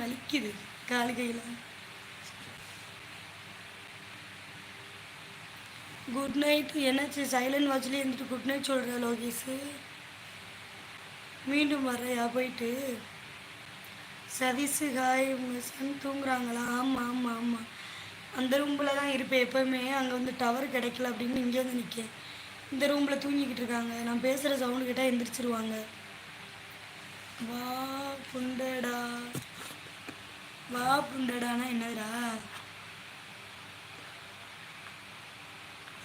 வலிக்குது காலு கையில் குட் நைட் என்னாச்சு சைலண்ட் வாட்ச்லேயே இருந்துட்டு குட் நைட் சொல்கிற லோகேஷு? மீண்டும் வரையா போயிட்டு. சதீஷு ஹாய் சன் தூங்குறாங்களா? ஆமாம் ஆமாம் ஆமாம் அந்த ரூமில் தான் இருப்பேன் எப்போவுமே. அங்கே வந்து டவர் கிடைக்கல அப்படின்னு இங்கே வந்து நிற்கேன் இந்த ரூமில் தூங்கிக்கிட்டு இருக்காங்க. நான் பேசுகிற சவுண்டு கேட்டால் எந்திரிச்சிருவாங்க. வா புண்டடா வா புண்டடானா என்னதுடா?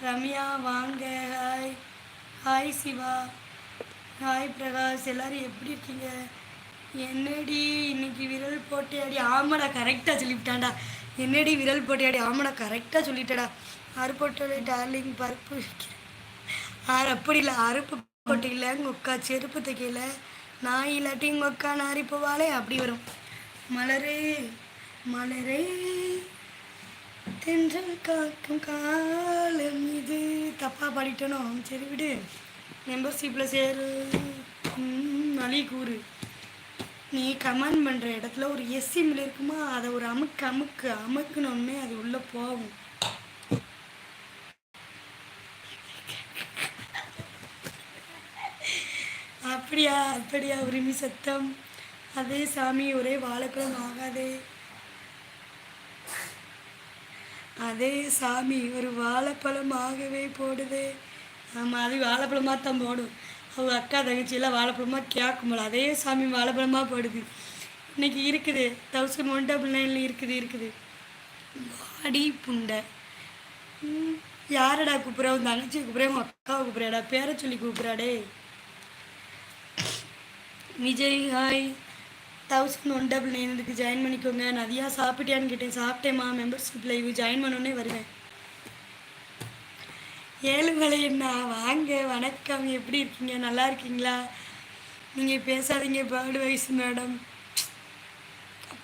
ரம்யா வாங்க. Hi hi Siva. Hi Prakash. எல்லாரும் எப்படி இருக்கீங்க? என்னடி இன்னைக்கு விரல் போட்டியாடி ஆமாடா கரெக்டாக சொல்லிவிட்டான்டா. என்னடி விரல் போட்டியாடி ஆமாடா கரெக்டாக சொல்லிட்டடா. அறுப்போட்டோட டார்லிங் பருப்பு. ஆறு அப்படி இல்லை? அறுப்பு போட்டியில் உங்கள் அக்கா செருப்பு தைக்கல. நான் இல்லாட்டி உங்கள் அக்கா நாரி போவாளே அப்படி வரும். மலரே மலரே. தென்றல் காக்கும் காலம் இது. தப்பாக பாடிட்டனோ? சரி விடு. மெம்பர்ஷிப்பில் சேரு. ம், கூறு. நீ கமெண்ட் பண்ணுற இடத்துல ஒரு எஸ்சிமில் இருக்குமா? அதை ஒரு அமுக்கு அமுக்கு அமுக்குனோடனே அது உள்ளே போகும். அப்படியா அப்படியா உரிமை சத்தம். அதே சாமி ஒரே வாழைப்பழம் ஆகாதே. அதே சாமி ஒரு வாழைப்பழம் ஆகவே போடுதே. ஆமாம் அது வாழைப்பழமாக தான் போடும். அவங்க அக்கா தங்கச்சியெல்லாம் வாழைப்பழமாக கேட்கும்போல அதே சாமி வாழைப்பழமாக போடுது. இன்னைக்கு இருக்குது. தௌசண்ட் ஒன் டபுள் நைனில் இருக்குது இருக்குது. வாடி புண்டை. யாரடா கூப்பிட்ற? உன் தங்கச்சி கூப்பிட்ற உன் அக்காவை கூப்பிட்றாடா பேரை சொல்லி கூப்பிட்றாடே Vijay hi. Thousand one double nine இதுக்கு ஜாயின் பண்ணிக்கோங்க. நிறையா சாப்பிட்டியான்னு கேட்டேன். சாப்பிட்டேம்மா. மெம்பர்ஷிப் லைவ் ஜாயின் பண்ணோன்னே வருவேன். ஏழுமலை என்ன வாங்க. வணக்கம். எப்படி இருக்கீங்க? நல்லா இருக்கீங்களா? நீங்கள் பேசாதீங்க. பேர்டு வைஸ் மேடம்.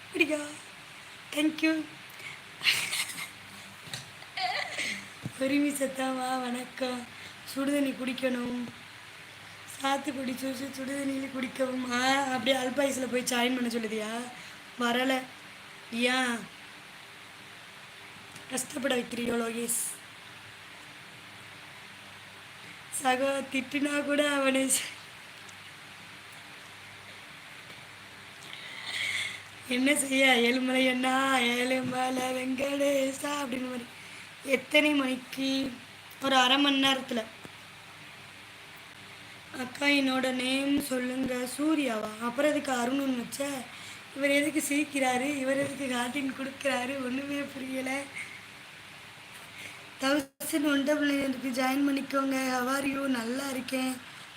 அப்படியா? தேங்க்யூ உரிமை சத்தாவா வணக்கம். சுடுதண்ணி குடிக்கணும். சாத்துக்குடி ஜூஸு சுடுதண்ணியில் குடிக்கவும். ஆ அப்படியே அல்பாயுஸில் போய் ஜாயின் பண்ண சொல்லுதியா? வரலை. ஏன்? கஷ்டப்பட வைக்கிறியோ லோகேஷ். சகோ திட்டுனா கூட அவனை என்ன செய்ய? ஏழுமலை அண்ணா ஏழுமலை வெங்கடேசா அப்படின்னு மாதிரி. எத்தனை மணிக்கு? ஒரு அரை மணி நேரத்தில். அக்கா என்னோட நேம் சொல்லுங்க. சூர்யாவா? அப்புறம் எதுக்கு அருணுன்னு வச்ச? இவர் எதுக்கு சிரிக்கிறாரு? இவர் எதுக்கு காட்டின் கொடுக்குறாரு? ஒன்றுமே புரியலை. தௌசண்ட் ஒன் டபுள் நைனுக்கு ஜாயின் பண்ணிக்கோங்க. ஹவார் யூ நல்லா இருக்கேன்.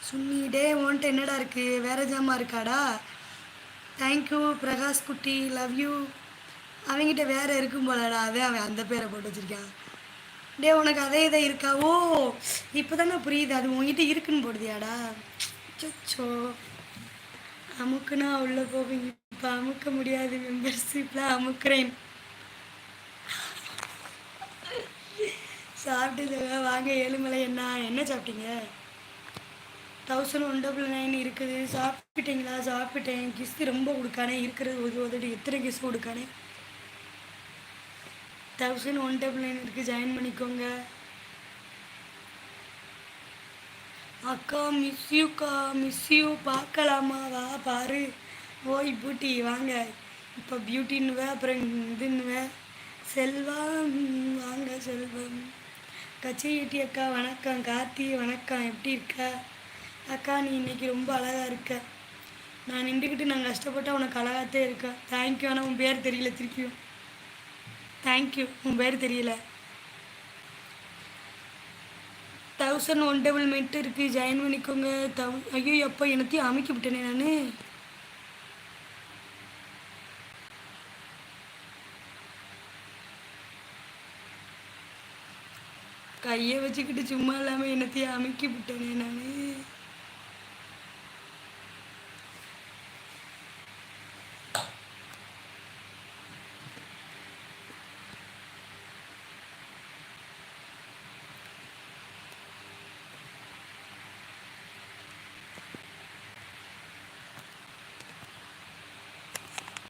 சுன்னி டே உன்ட்ட என்னடா இருக்குது வேற ஜாமா இருக்காடா? தேங்க்யூ பிரகாஷ் குட்டி. லவ் யூ அவங்ககிட்ட வேற இருக்கும் போலடா. அதே அவன் அந்த பேரை போட்டு வச்சிருக்கான். டே உனக்கு அதே இதை இருக்கா? ஓ இப்போ புரியுது. அது உன்கிட்ட இருக்குன்னு போடுதியாடா. சச்சோ அமுக்குனா உள்ள போவீங்க. இப்போ அமுக்க முடியாது மெம்பர்ஷிப்பில் அமுக்குறேன். சாப்பிட்டதுங்க வாங்க ஏழுமலை என்ன என்ன சாப்பிட்டீங்க? தௌசண்ட் ஒன் டபுள் நைன் இருக்குது. சாப்பிட்டீங்களா? சாப்பிட்டேன். கிஸ்து ரொம்ப கொடுக்கானே. இருக்கிறது ஒரு உதடி எத்தனை கிஸ் கொடுக்கானே? தௌசண்ட் ஒன் டபுள் நைன் இருக்குது ஜாயின் பண்ணிக்கோங்க. அக்கா மிஸ் யூக்கா மிஸ் யூ பார்க்கலாமா? வா பாரு. ஓய் பூட்டி வாங்க. இப்போ பியூட்டின்னுவ அப்புறம் இதுன்னுவ. செல்வம் வாங்க செல்வம். கச்சேட்டி அக்கா வணக்கம். கார்த்தி வணக்கம். எப்படி இருக்க? அக்கா நீ இன்னைக்கு ரொம்ப அழகாக இருக்க. நான் நின்றுக்கிட்டு நான் கஷ்டப்பட்டால் உனக்கு அழகாகத்தே இருக்கேன் தேங்க்யூ ஆனால் உன் பேர் தெரியல திருப்பியும். தேங்க்யூ உன் பேர் தெரியல. தௌசண்ட் ஒன் டபுள் மெட்டு இருக்குது ஜாயின் பண்ணிக்கோங்க. தௌ ஐயோ எப்போ எனத்தையும் அமைக்க விட்டேனே நான். கையை வச்சுக்கிட்டு சும்மா இல்லாமல் என்னத்தையும் அமைக்க விட்டேனே நான்.